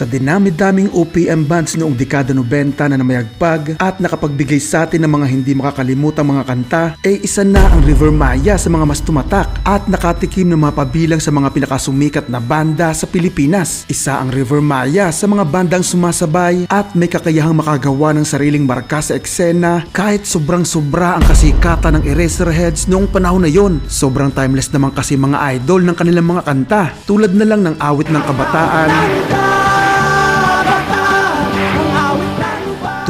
Sa dinami-daming OPM bands noong dekada 90 na namayagpag at nakapagbigay sa atin ng mga hindi makakalimutang mga kanta, ay isa na ang River Maya sa mga mas tumatak at nakatikim ng mga pabilang sa mga pinakasumikat na banda sa Pilipinas. Isa ang River Maya sa mga bandang sumasabay at may kakayahang makagawa ng sariling marka sa eksena kahit sobrang sobra ang kasikatan ng Eraserheads noong panahon na yon. Sobrang timeless naman kasi mga idol ng kanilang mga kanta tulad na lang ng awit ng kabataan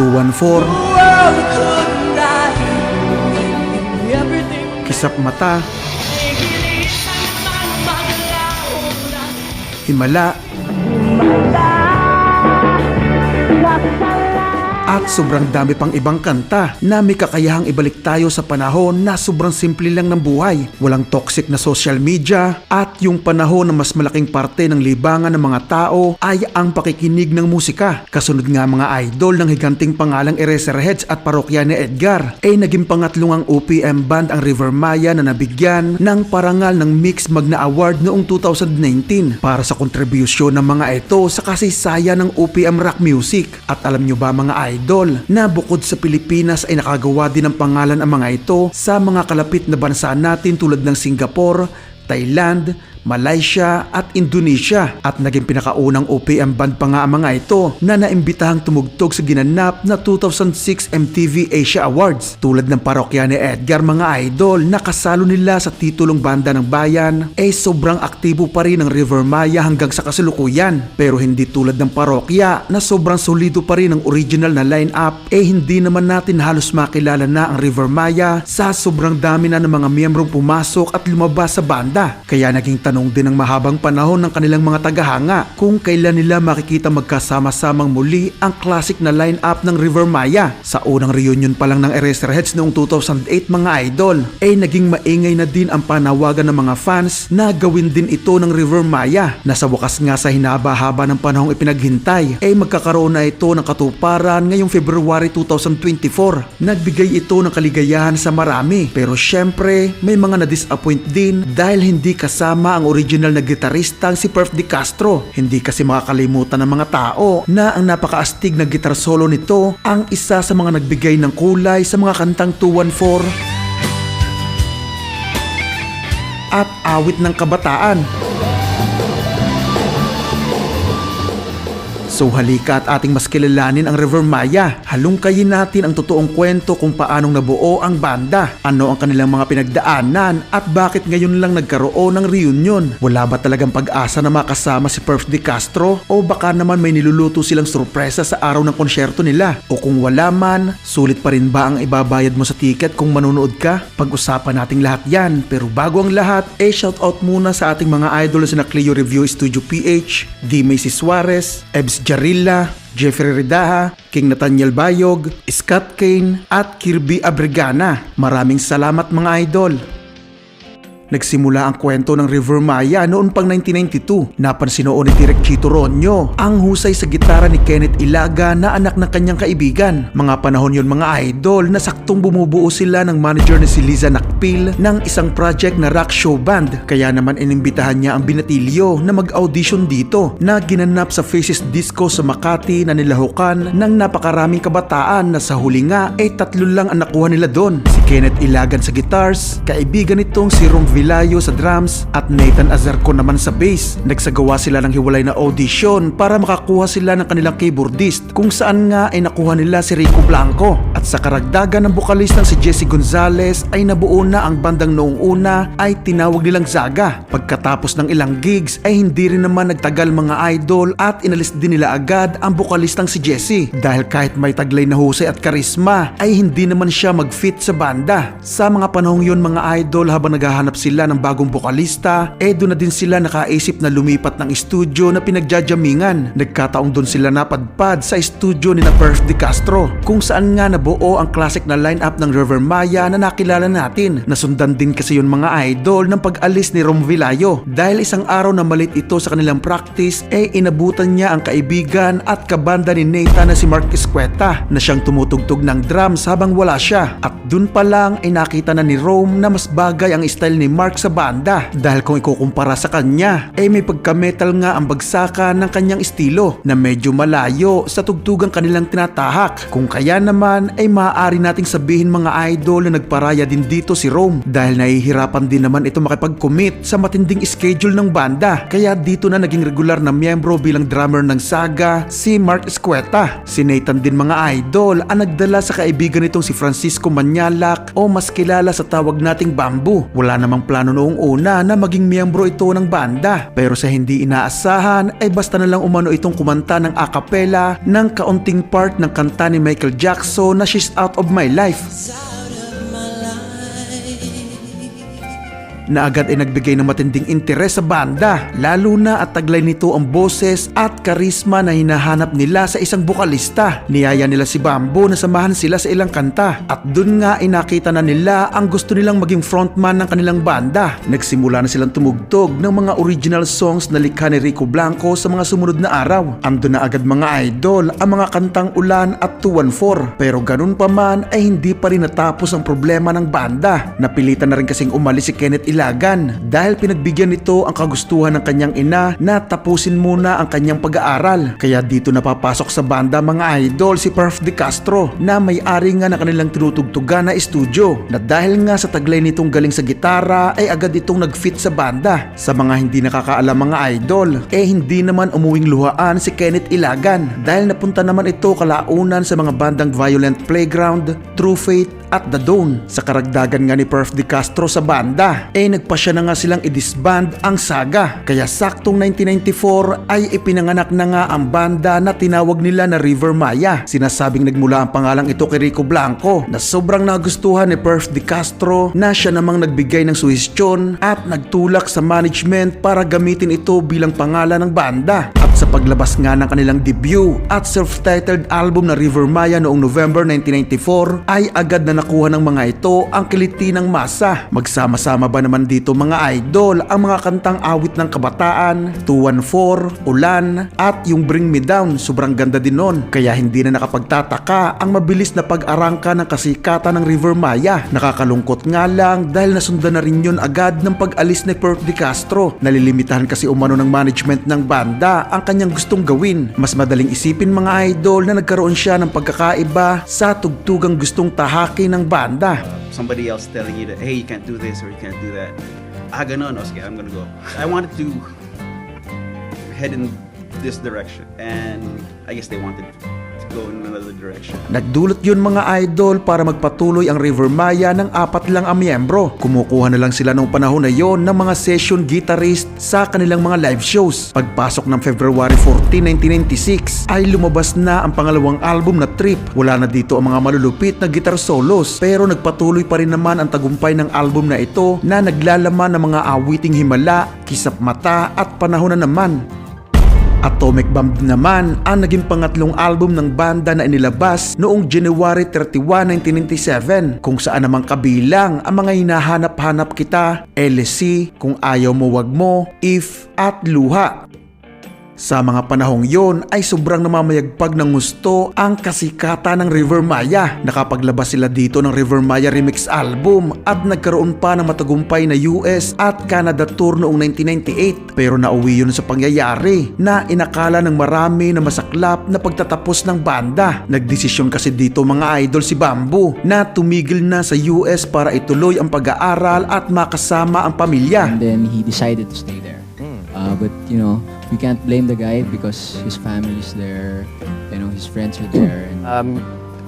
214 Kisap Mata. Himala at sobrang dami pang ibang kanta na may kakayahang ibalik tayo sa panahon na sobrang simple lang ng buhay. Walang toxic na social media at yung panahon na mas malaking parte ng libangan ng mga tao ay ang pakikinig ng musika. Kasunod nga mga idol ng higanting pangalang Eraserheads at parokya ni Edgar ay naging pangatlong ang OPM band ang River Maya na nabigyan ng parangal ng Mix Magna Award noong 2019 para sa kontribusyon ng mga ito sa kasaysayan ng OPM rock music. At alam nyo ba mga idol na bukod sa Pilipinas ay nakagawa din ng pangalan ang mga ito sa mga kalapit na bansa natin tulad ng Singapore, Thailand, Malaysia at Indonesia. At naging pinakaunang OPM band pa nga ang mga ito na naimbitahang tumugtog sa ginanap na 2006 MTV Asia Awards. Tulad ng parokya ni Edgar mga idol na kasalo nila sa titulong banda ng bayan ay sobrang aktibo pa rin ang River Maya hanggang sa kasalukuyan. Pero hindi tulad ng parokya na sobrang solido pa rin ang original na lineup eh hindi naman natin halos makilala na ang River Maya sa sobrang dami na ng mga miyembrong pumasok at lumabas sa banda. Kaya naging tanong din ng mahabang panahon ng kanilang mga tagahanga kung kailan nila makikita magkasama-samang muli ang classic na line-up ng River Maya. Sa unang reunion pa lang ng Eraserheads noong 2008 mga idol, ay naging maingay na din ang panawagan ng mga fans na gawin din ito ng River Maya na wakas nga sa hinaba-haba ng panahong ipinaghintay ay magkakaroon na ito ng katuparan ngayong February 2024. Nagbigay ito ng kaligayahan sa marami pero syempre may mga na-disappoint din dahil hindi kasama ang original na gitaristang si Perf Di Castro. Hindi kasi makakalimutan ng mga tao na ang napakaastig na gitar solo nito ang isa sa mga nagbigay ng kulay sa mga kantang 214 at awit ng kabataan. So halika at ating mas kilalanin ang River Maya. Halungkayin natin ang totoong kwento kung paanong nabuo ang banda, ano ang kanilang mga pinagdaanan at bakit ngayon lang nagkaroon ng reunion. Wala ba talagang pag-asa na makasama si Perf De Castro o baka naman may niluluto silang sorpresa sa araw ng konsyerto nila? O kung wala man, sulit pa rin ba ang ibabayad mo sa ticket kung manonood ka? Pag-usapan nating lahat yan pero bago ang lahat, eh shoutout muna sa ating mga idol sa Clio Review Studio PH, D. Macy Suarez, Ebs Jarilla, Jeffrey Ridaha, King Nathaniel Bayog, Scott Kane at Kirby Abregana. Maraming salamat mga idol. Nagsimula ang kwento ng River Maya noon pang 1992. Napansin noon ni Direk Chito Ronyo ang husay sa gitara ni Kenneth Ilaga na anak ng kanyang kaibigan. Mga panahon yon mga idol na saktong bumubuo sila ng manager na si Liza Nakpil ng isang project na rock show band. Kaya naman inimbitahan niya ang binatilyo na mag-audition dito na ginanap sa Faces Disco sa Makati na nilahukan ng napakaraming kabataan na sa huli nga ay tatlo lang ang nakuha nila doon. Si Kenneth Ilagan sa guitars, kaibigan nitong si Rom Vilayo sa drums at Nathan Azarco naman sa bass. Nagsagawa sila ng hiwalay na audition para makakuha sila ng kanilang keyboardist kung saan nga ay nakuha nila si Rico Blanco. At sa karagdagan ng bukalistang si Jesse Gonzalez ay nabuo na ang bandang noong una ay tinawag nilang Zaga. Pagkatapos ng ilang gigs ay hindi rin naman nagtagal mga idol at inalis din nila agad ang bukalistang si Jesse dahil kahit may taglay na husay at karisma ay hindi naman siya mag-fit sa banda. Sa mga panahong yun mga idol habang naghahanap sila ng bagong bokalista, eh doon na din sila nakaisip na lumipat ng studio na pinagjajamingan. Nagkataong doon sila napadpad sa studio ni na Perf De Castro kung saan nga nabuo ang classic na lineup ng River Maya na nakilala natin. Nasundan din kasi yun mga idol ng pag-alis ni Rom Vilayo dahil isang araw na malit ito sa kanilang practice eh inabutan niya ang kaibigan at kabanda ni Nathan na si Mark Escueta na siyang tumutugtog ng drums habang wala siya at dun pa lang ay nakita na ni Rome na mas bagay ang style ni Mark sa banda dahil kung ikukumpara sa kanya ay may pagka-metal nga ang bagsakan ng kanyang estilo na medyo malayo sa tugtugang kanilang tinatahak. Kung kaya naman ay maaari nating sabihin mga idol na nagparaya din dito si Rome dahil nahihirapan din naman ito makipag-commit sa matinding schedule ng banda kaya dito na naging regular na miyembro bilang drummer ng Saga si Mark Escueta. Si Nathan din mga idol ang nagdala sa kaibigan nitong si Francisco Manyalak o mas kilala sa tawag nating Bamboo. Wala namang plano noong una na maging miyembro ito ng banda pero sa hindi inaasahan ay basta na lang umano itong kumanta ng a cappella ng kaunting part ng kanta ni Michael Jackson na She's Out of My Life. Na agad ay nagbigay ng matinding interes sa banda lalo na at taglay nito ang boses at karisma na hinahanap nila sa isang bukalista. Niyaya nila si Bambo na samahan sila sa ilang kanta at dun nga ay nakita na nila ang gusto nilang maging frontman ng kanilang banda. Nagsimula na silang tumugtog ng mga original songs na likha ni Rico Blanco sa mga sumunod na araw. Ando na agad mga idol ang mga kantang Ulan at 214 pero ganun pa man ay hindi pa rin natapos ang problema ng banda. Napilitan na rin kasing umalis si Kenneth Ilagan dahil pinagbigyan nito ang kagustuhan ng kanyang ina na tapusin muna ang kanyang pag-aaral. Kaya dito napapasok sa banda mga idol si Perf De Castro na may-ari nga na kanilang tinutugtugan na estudyo na dahil nga sa taglay nitong galing sa gitara ay agad itong nag-fit sa banda. Sa mga hindi nakakaalam mga idol, eh hindi naman umuwing luhaan si Kenneth Ilagan dahil napunta naman ito kalaunan sa mga bandang Violent Playground, True Fate at The Dawn. Sa karagdagan nga ni Perf De Castro sa banda, eh nagpasya na nga silang i-disband ang saga. Kaya saktong 1994 ay ipinanganak na nga ang banda na tinawag nila na River Maya. Sinasabing nagmula ang pangalang ito kay Rico Blanco na sobrang nagustuhan ni Perf De Castro na siya namang nagbigay ng suhestyon at nagtulak sa management para gamitin ito bilang pangalan ng banda. At sa paglabas nga ng kanilang debut at self-titled album na River Maya noong November 1994 ay agad na nakuha ng mga ito ang kiliti ng masa. Magsama-sama ba naman dito mga idol ang mga kantang awit ng kabataan, 214, Ulan at yung Bring Me Down sobrang ganda din nun. Kaya hindi na nakapagtataka ang mabilis na pag-arangka ng kasikatan ng River Maya. Nakakalungkot nga lang dahil nasundan na rin yun agad ng pag-alis ni Perk De Castro. Nalilimitahan kasi umano ng management ng banda ang kanyang gustong gawin. Mas madaling isipin mga idol na nagkaroon siya ng pagkakaiba sa tugtugang gustong tahaki ng banda. somebody else telling you that hey you can't do this or you can't do that ah ganun o sige I'm gonna go I wanted to head in this direction and I guess they wanted to go in another direction Nagdulot yun mga idol para magpatuloy ang River Maya ng apat lang ang miyembro. Kumukuha na lang sila nung panahon na yon ng mga session guitarist sa kanilang mga live shows. Pagpasok ng February 14, 1996 ay lumabas na ang pangalawang album na Trip. Wala na dito ang mga malulupit na guitar solos pero nagpatuloy pa rin naman ang tagumpay ng album na ito na naglalaman ng mga awiting himala, kisap mata at panahon na naman. Atomic Bomb naman ang naging pangatlong album ng banda na inilabas noong January 31, 1997 kung saan namang kabilang ang mga hinahanap-hanap kita, LSC, Kung Ayaw Mo Wag Mo, If at Luha. Sa mga panahong yon ay sobrang namamayagpag ng gusto ang kasikatan ng River Maya. Nakapaglabas sila dito ng River Maya Remix album at nagkaroon pa ng matagumpay na US at Canada tour noong 1998. Pero nauwi yun sa pangyayari na inakala ng marami na masaklap na pagtatapos ng banda. Nagdesisyon kasi dito mga idol si Bamboo na tumigil na sa US para ituloy ang pag-aaral at makasama ang pamilya. and then he decided to stay there. Uh, but you know, we can't blame the guy because his family's there, you know, his friends are there, and Um,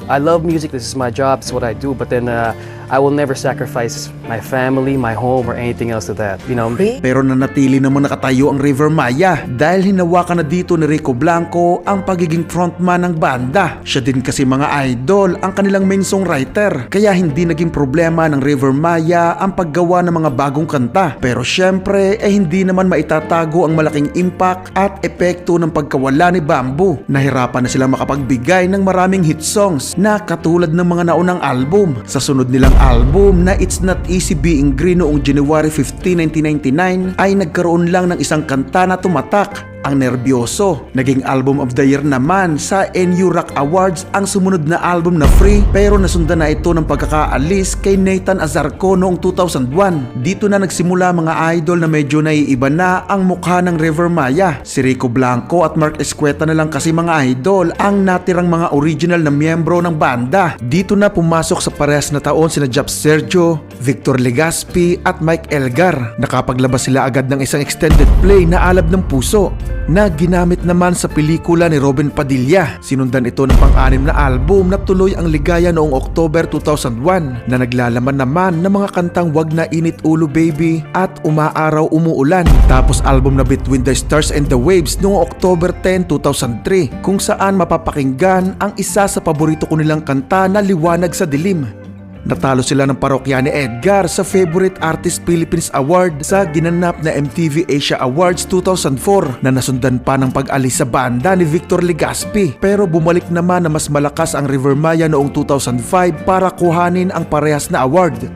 I love music. This is my job. It's what I do. But then uh, I will never sacrifice my family, my home, or anything else to that. You know. Pero nanatili naman nakatayo ang River Maya dahil hinawakan na dito ni Rico Blanco ang pagiging frontman ng banda. Siya din kasi mga idol ang kanilang main songwriter kaya hindi naging problema ng River Maya ang paggawa ng mga bagong kanta. Pero syempre eh hindi naman maitatago ang malaking impact at epekto ng pagkawala ni Bamboo. Nahirapan na sila makapagbigay ng maraming hit songs na katulad ng mga naunang album. Sa sunod nilang album na It's Not Easy Being Green noong January 15, 1999 ay nagkaroon lang ng isang kanta na tumatak ang Nervyoso. Naging Album of the Year naman sa NU Rock Awards ang sumunod na album na Free pero nasundan na ito ng pagkakaalis kay Nathan Azarco noong 2001. Dito na nagsimula mga idol na medyo naiiba na ang mukha ng River Maya. Si Rico Blanco at Mark Escueta na lang kasi mga idol ang natirang mga original na miyembro ng banda. Dito na pumasok sa parehas na taon sina Jap Sergio, Victor Legaspi at Mike Elgar. Nakapaglabas sila agad ng isang extended play na Alab ng Puso na ginamit naman sa pelikula ni Robin Padilla. Sinundan ito ng pang-anim na album na tuloy ang ligaya noong October 2001 na naglalaman naman ng mga kantang Wag na Init Ulo Baby at Umaaraw Umuulan. Tapos album na Between the Stars and the Waves noong October 10, 2003 kung saan mapapakinggan ang isa sa paborito ko nilang kanta na Liwanag sa Dilim. Natalo sila ng parokya ni Edgar sa Favorite Artist Philippines Award sa ginanap na MTV Asia Awards 2004 na nasundan pa ng pag-alis sa banda ni Victor Legaspi. Pero bumalik naman na mas malakas ang River Maya noong 2005 para kuhanin ang parehas na award.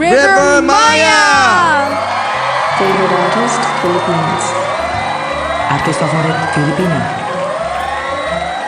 River Maya! Favorite artist, Philippines. Artist favorit Filipina.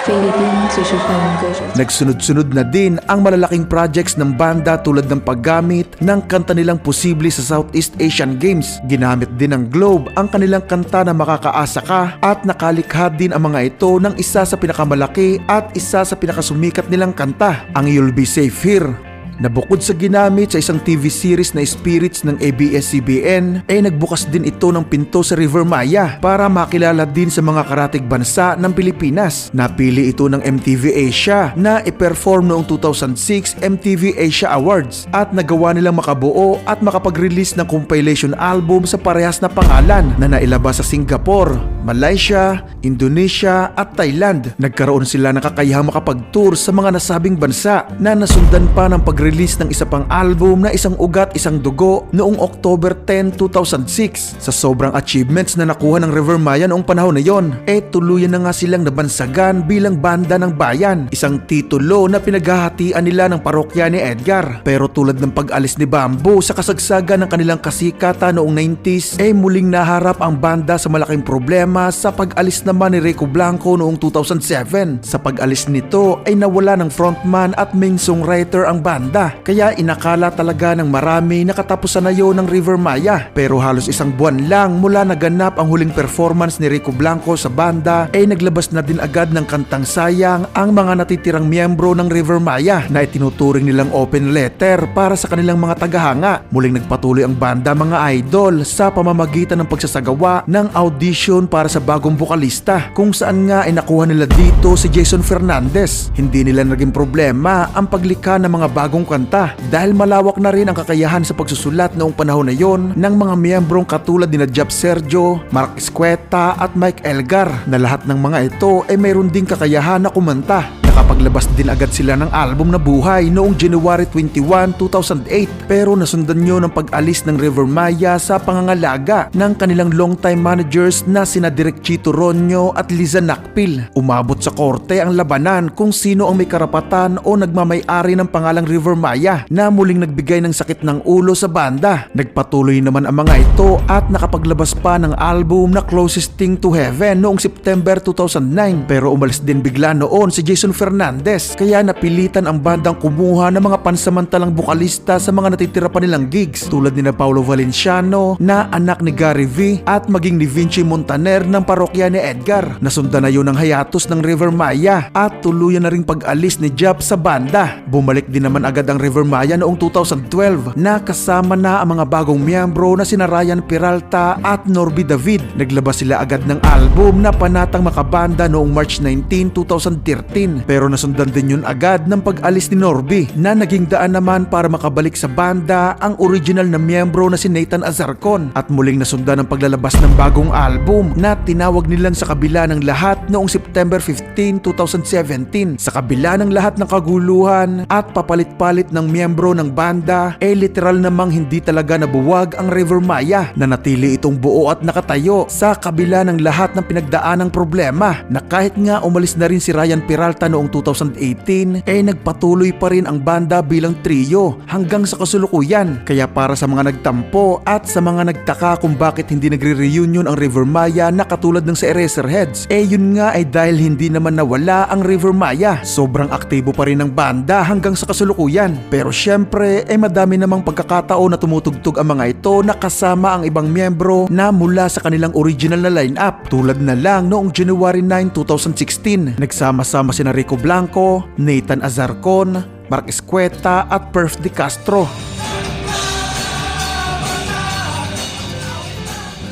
Philippine Social Communications. Nagsunod-sunod na din ang malalaking projects ng banda tulad ng paggamit ng kanta nilang posible sa Southeast Asian Games. Ginamit din ng Globe ang kanilang kanta na makakaasa ka at nakalikha din ang mga ito ng isa sa pinakamalaki at isa sa pinakasumikat nilang kanta, ang You'll Be Safe Here na bukod sa ginamit sa isang TV series na Spirits ng ABS-CBN, ay nagbukas din ito ng pinto sa River Maya para makilala din sa mga karatig bansa ng Pilipinas. Napili ito ng MTV Asia na i-perform noong 2006 MTV Asia Awards at nagawa nilang makabuo at makapag-release ng compilation album sa parehas na pangalan na nailabas sa Singapore, Malaysia, Indonesia at Thailand. Nagkaroon sila ng kakayahang makapag-tour sa mga nasabing bansa na nasundan pa ng pag-release ng isa pang album na Isang Ugat, Isang Dugo noong October 10, 2006. Sa sobrang achievements na nakuha ng River Maya noong panahon na yon, eh tuluyan na nga silang nabansagan bilang banda ng bayan. Isang titulo na pinaghahatian nila ng parokya ni Edgar. Pero tulad ng pag-alis ni Bamboo sa kasagsagan ng kanilang kasikata noong 90s, eh muling naharap ang banda sa malaking problema sa pag-alis naman ni Rico Blanco noong 2007. Sa pag-alis nito ay nawala ng frontman at main songwriter ang banda. Kaya inakala talaga ng marami na katapusan na yun ng River Maya. Pero halos isang buwan lang mula naganap ang huling performance ni Rico Blanco sa banda ay naglabas na din agad ng kantang sayang ang mga natitirang miyembro ng River Maya na itinuturing nilang open letter para sa kanilang mga tagahanga. Muling nagpatuloy ang banda mga idol sa pamamagitan ng pagsasagawa ng audition para sa bagong bokalista kung saan nga ay nakuha nila dito si Jason Fernandez. Hindi nila naging problema ang paglikha ng mga bagong kanta dahil malawak na rin ang kakayahan sa pagsusulat noong panahon na yon ng mga miyembrong katulad ni Jab Sergio, Mark Escueta at Mike Elgar na lahat ng mga ito ay mayroon ding kakayahan na kumanta. Nakapaglabas din agad sila ng album na Buhay noong January 21, 2008 pero nasundan nyo ng pag-alis ng River Maya sa pangangalaga ng kanilang longtime managers na sina Direk Chito Ronyo at Liza Nakpil. Umabot sa korte ang labanan kung sino ang may karapatan o nagmamay-ari ng pangalang River Maya na muling nagbigay ng sakit ng ulo sa banda. Nagpatuloy naman ang mga ito at nakapaglabas pa ng album na Closest Thing to Heaven noong September 2009 pero umalis din bigla noon si Jason Fernandez kaya napilitan ang bandang kumuha ng mga pansamantalang bukalista sa mga natitira pa nilang gigs tulad ni na Paulo Valenciano na anak ni Gary V at maging ni Vinci Montaner ng parokya ni Edgar. Nasundan na yun ng hayatos ng River Maya at tuluyan na ring pag-alis ni Jab sa banda. Bumalik din naman agad ang River Maya noong 2012 na kasama na ang mga bagong miyembro na sina Ryan Peralta at Norby David. Naglabas sila agad ng album na Panatang Makabanda noong March 19, 2013 pero nasundan din yun agad ng pag-alis ni Norby na naging daan naman para makabalik sa banda ang original na miyembro na si Nathan Azarcon at muling nasundan ang paglalabas ng bagong album na tinawag nilang sa kabila ng lahat noong September 15, 2017. Sa kabila ng lahat ng kaguluhan at papalit-palit ng miyembro ng banda, eh literal namang hindi talaga nabuwag ang River Maya na natili itong buo at nakatayo sa kabila ng lahat ng pinagdaanang problema na kahit nga umalis na rin si Ryan Peralta noong noong 2018 eh nagpatuloy pa rin ang banda bilang trio hanggang sa kasulukuyan. Kaya para sa mga nagtampo at sa mga nagtaka kung bakit hindi nagre-reunion ang River Maya na katulad ng sa Eraserheads, eh yun nga ay dahil hindi naman nawala ang River Maya. Sobrang aktibo pa rin ang banda hanggang sa kasulukuyan. Pero syempre, eh madami namang pagkakataon na tumutugtog ang mga ito na kasama ang ibang miyembro na mula sa kanilang original na lineup. Tulad na lang noong January 9, 2016, nagsama-sama sina Rico Blanco, Nathan Azarcon, Mark Escueta at Perf De Castro.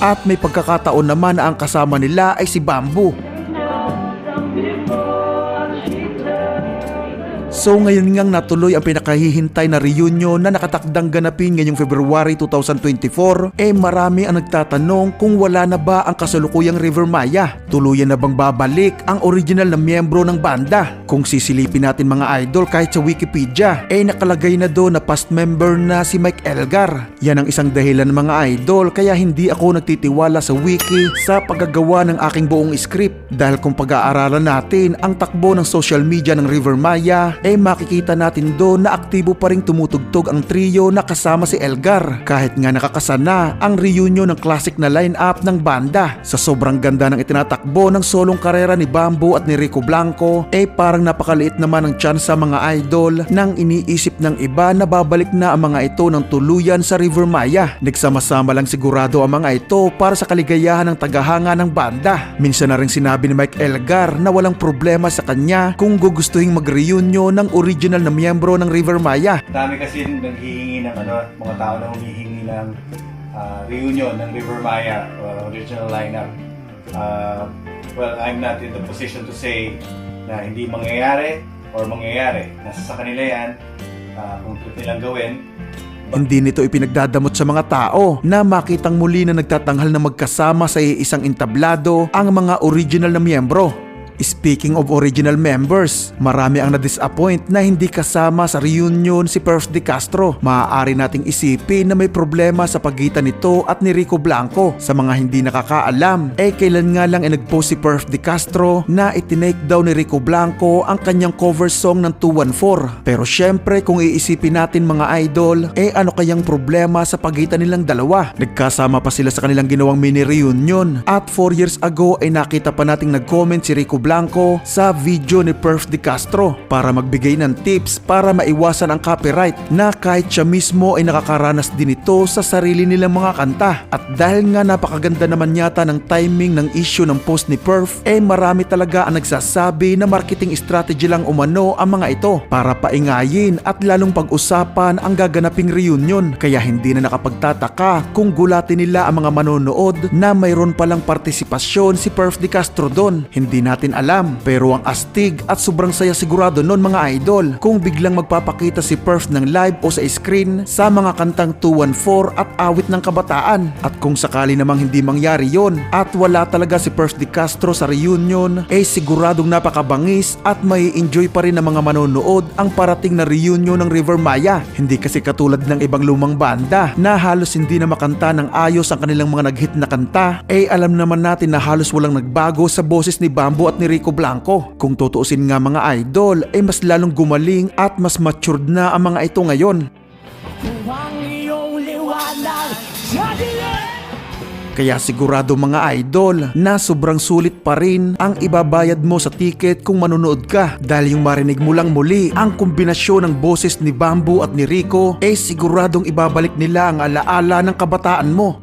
At may pagkakataon naman na ang kasama nila ay si Bamboo. So ngayon ngang natuloy ang pinakahihintay na reunion na nakatakdang ganapin ngayong February 2024 eh marami ang nagtatanong kung wala na ba ang kasalukuyang River Maya. Tuluyan na bang babalik ang original na miyembro ng banda? Kung sisilipin natin mga idol kahit sa Wikipedia eh nakalagay na doon na past member na si Mike Elgar. Yan ang isang dahilan mga idol kaya hindi ako nagtitiwala sa wiki sa paggagawa ng aking buong script dahil kung pag-aaralan natin ang takbo ng social media ng River Maya eh makikita natin doon na aktibo pa rin tumutugtog ang trio na kasama si Elgar kahit nga nakakasana ang reunion ng classic na lineup ng banda. Sa sobrang ganda ng itinatakbo ng solong karera ni Bamboo at ni Rico Blanco eh parang napakaliit naman ang chance sa mga idol nang iniisip ng iba na babalik na ang mga ito ng tuluyan sa River Maya. Nagsama-sama lang sigurado ang mga ito para sa kaligayahan ng tagahanga ng banda. Minsan na rin sinabi ni Mike Elgar na walang problema sa kanya kung gugustuhin mag-reunion ng original na miyembro ng River Maya. Dami kasi naghihingi ng ano, mga tao na humihingi ng ah, reunion ng River Maya uh, original lineup. Uh, well, I'm not in the position to say na hindi mangyayari or mangyayari. Nasa sa kanila yan ah, kung nilang gawin. Hindi nito ipinagdadamot sa mga tao na makitang muli na nagtatanghal na magkasama sa isang entablado ang mga original na miyembro. Speaking of original members, marami ang na-disappoint na hindi kasama sa reunion si Perf De Castro. Maaari nating isipin na may problema sa pagitan nito at ni Rico Blanco. Sa mga hindi nakakaalam, eh kailan nga lang ay nagpost si Perf De Castro na itinake daw ni Rico Blanco ang kanyang cover song ng 214. Pero syempre kung iisipin natin mga idol, eh ano kayang problema sa pagitan nilang dalawa? Nagkasama pa sila sa kanilang ginawang mini reunion at 4 years ago ay nakita pa nating nag-comment si Rico Blanco sa video ni Perf De Castro para magbigay ng tips para maiwasan ang copyright na kahit siya mismo ay nakakaranas din ito sa sarili nilang mga kanta. At dahil nga napakaganda naman yata ng timing ng issue ng post ni Perf, eh marami talaga ang nagsasabi na marketing strategy lang umano ang mga ito para paingayin at lalong pag-usapan ang gaganaping reunion. Kaya hindi na nakapagtataka kung gulatin nila ang mga manonood na mayroon palang partisipasyon si Perf De Castro doon. Hindi natin alam pero ang astig at sobrang saya sigurado noon mga idol kung biglang magpapakita si Perf ng live o sa screen sa mga kantang 214 at awit ng kabataan. At kung sakali namang hindi mangyari yon at wala talaga si Perf De Castro sa reunion, eh siguradong napakabangis at may enjoy pa rin ng mga manonood ang parating na reunion ng River Maya. Hindi kasi katulad ng ibang lumang banda na halos hindi na makanta ng ayos ang kanilang mga nag-hit na kanta, eh alam naman natin na halos walang nagbago sa boses ni Bamboo at ni Rico Blanco. Kung tutuusin nga mga idol, eh mas lalong gumaling at mas matured na ang mga ito ngayon. Kaya sigurado mga idol na sobrang sulit pa rin ang ibabayad mo sa ticket kung manonood ka dahil yung marinig mo lang muli ang kombinasyon ng boses ni Bamboo at ni Rico eh siguradong ibabalik nila ang alaala ng kabataan mo.